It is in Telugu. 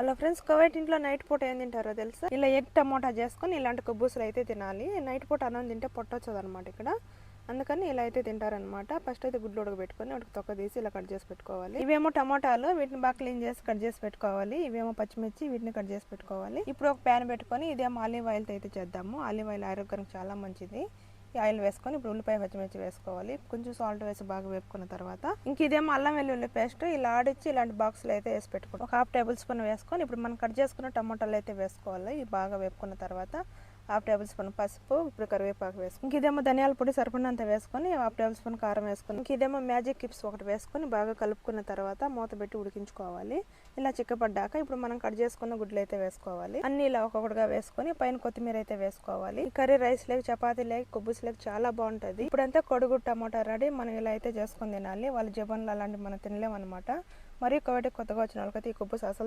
అలా ఫ్రెండ్స్ కువైట్ ఇంట్లో నైట్ పూట ఏం తింటారో తెలుసా? ఇలా ఎగ్ టమోటా చేసుకొని ఇలాంటి కొబ్బూసులు అయితే తినాలి. నైట్ పూట అన్నం తింటే పొట్టొచ్చదు అనమాట ఇక్కడ. అందుకని ఇలా అయితే తింటారనమాట ఫస్ట్ అయితే గుడ్లు ఉడకబెట్టుకొని వాటికి తొక్క తీసి ఇలా కట్ చేసి పెట్టుకోవాలి. ఇవేమో టమోటాలు వీటిని బాగా క్లీన్ చేసి కట్ చేసి పెట్టుకోవాలి. ఇవేమో పచ్చిమిర్చి వీటిని కట్ చేసి పెట్టుకోవాలి. ఇప్పుడు ఒక ప్యాన్ పెట్టుకొని ఇదేమో ఆలివ్ ఆయిల్తో అయితే చేద్దాము. ఆలివ్ ఆయిల్ ఆరోగ్యానికి చాలా మంచిది. ఆయిల్ వేసుకొని ఇప్పుడు ఉల్లిపాయ పచ్చిమిర్చి వేసుకోవాలి. కొంచెం సాల్ట్ వేసి బాగా వేపుకున్న తర్వాత ఇంక ఇదేమో అల్లం వెల్లుల్లి పేస్ట్ ఇలా ఆడిచ్చి ఇలాంటి బాక్సులు అయితే వేసి పెట్టుకోవాలి ఒక హాఫ్ టేబుల్ స్పూన్ వేసుకొని ఇప్పుడు మనం కట్ చేసుకున్న టమాటాలు అయితే వేసుకోవాలి. ఇవి బాగా వేపుకున్న తర్వాత హాఫ్ టేబుల్ స్పూన్ పసుపు ఇప్పుడు కరివేపాకు వేసుకుని ఇంక ఇదేమో ధనియాల పొడి సరిపడినంత వేసుకొని హాఫ్ టేబుల్ స్పూన్ కారం వేసుకొని ఇంక ఇదేమో మ్యాజిక్ కిప్స్ ఒకటి వేసుకొని బాగా కలుపుకున్న తర్వాత మూత పెట్టి ఉడికించుకోవాలి. ఇలా చిక్కపడ్డాక ఇప్పుడు మనం కట్ చేసుకున్న గుడ్లు అయితే వేసుకోవాలి. అన్ని ఇలా ఒక్కొక్కటిగా వేసుకొని పైన కొత్తిమీర అయితే వేసుకోవాలి. కర్రీ రైస్ లేక చపాతీ లేక కొబ్బుస్ లేక చాలా బాగుంటది. ఇప్పుడంతా కొడుగు టమాటా రెడీ మనం ఇలా అయితే చేసుకొని తినాలి. వాళ్ళ జబన్లు అలాంటివి మనం తినలేము అనమాట మరియు కాబట్టి కొత్తగా వచ్చిన వాళ్ళకైతే ఈ కుబ్బుస్ అసలు